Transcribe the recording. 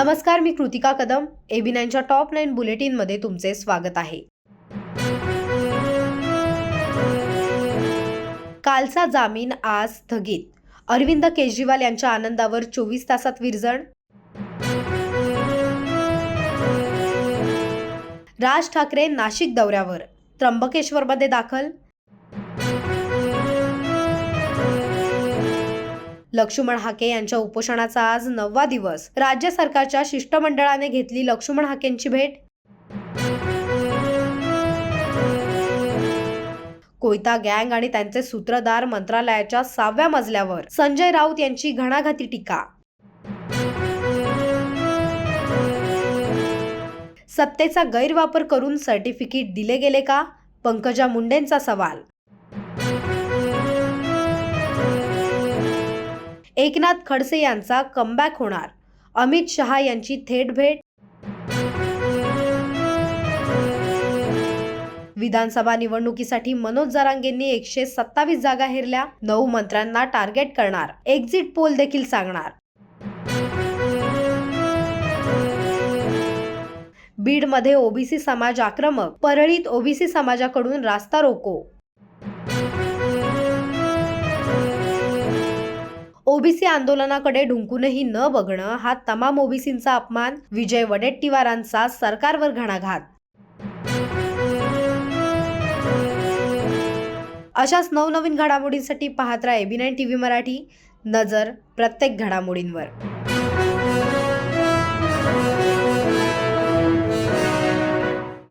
नमस्कार मी कृतिका कदम. एबी नाईनच्या टॉप नाईन बुलेटिनमध्ये तुमचे स्वागत आहे. कालचा जामीन आज स्थगित. अरविंद केजरीवाल यांच्या आनंदावर चोवीस तासात विरजण. राज ठाकरे नाशिक दौऱ्यावर. त्र्यंबकेश्वरमध्ये दाखल. लक्ष्मण हाके यांच्या उपोषणाचा आज नववा दिवस. राज्य सरकारच्या शिष्टमंडळाने घेतली लक्ष्मण हाकेंची भेट. कोयता गँग आणि त्यांचे सूत्रधार मंत्रालयाच्या सहाव्या मजल्यावर संजय राऊत यांची घणाघाती टीका. सत्तेचा गैरवापर करून सर्टिफिकेट दिले गेले का? पंकजा मुंडेंचा सवाल. एकनाथ खडसे यांचा कमबॅक होणार. अमित शहा यांची थेट भेट. विधानसभा निवडणुकीसाठी मनोज जरांगेंनी एकशे सत्तावीस जागा हेरल्या. नऊ मंत्र्यांना टार्गेट करणार. एक्झिट पोल देखील सांगणार. बीडमध्ये ओबीसी समाज आक्रमक. परळीत ओबीसी समाजाकडून रास्ता रोको. ओबीसी आंदोलनाकडे ढुंकूनही न बघणं हा तमाम ओबीसींचा अपमान विजय वडेट्टीवारांचा सरकारवर घणाघात. अशाच नवनवीन घडामोडींसाठी पाहत राहा एबी नाईन टीव्ही मराठी. नजर प्रत्येक घडामोडींवर.